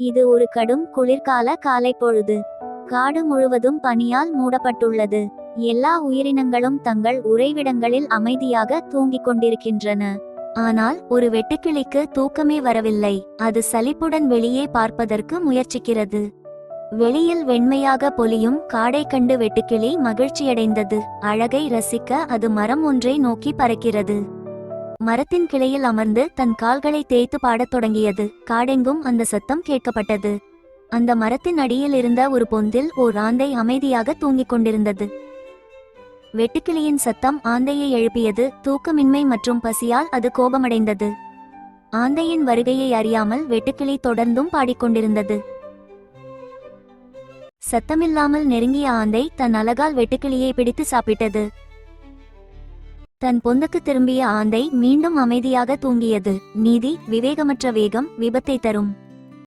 இது ஒரு கடும் குளிர்கால காலை பொழுது. காடு முழுவதும் பனியால் மூடப்பட்டுள்ளது. எல்லா உயிரினங்களும் தங்கள் உறைவிடங்களில் அமைதியாக தூங்கிக் கொண்டிருக்கின்றன. ஆனால் ஒரு வெட்டுக்கிளிக்கு தூக்கமே வரவில்லை. அது சலிப்புடன் வெளியே பார்ப்பதற்கு முயற்சிக்கிறது. வெளியில் வெண்மையாக பொலியும் காடை கண்டு வெட்டுக்கிளி மகிழ்ச்சியடைந்தது. அழகை ரசிக்க அது மரம் ஒன்றை நோக்கி பறக்கிறது. மரத்தின் கிளையில் அமர்ந்து தன் கால்களை தேய்த்து பாடத் தொடங்கியது. காடெங்கும் அந்த சத்தம் கேட்கப்பட்டது. அந்த மரத்தின் அடியில் இருந்த ஒரு பொந்தில் ஓர் ஆந்தை அமைதியாக தூங்கிக் கொண்டிருந்தது. வெட்டுக்கிளியின் சத்தம் ஆந்தையை எழுப்பியது. தூக்கமின்மை மற்றும் பசியால் அது கோபமடைந்தது. ஆந்தையின் வருகையை அறியாமல் வெட்டுக்கிளி தொடர்ந்தும் பாடிக்கொண்டிருந்தது சத்தமில்லாமல் நெருங்கிய ஆந்தை தன் அழகால் வெட்டுக்கிளியை பிடித்து சாப்பிட்டது. தன் பொந்துக்கு திரும்பிய ஆந்தை மீண்டும் அமைதியாக தூங்கியது. நீதி விவேகமற்ற வேகம் விபத்தை தரும்.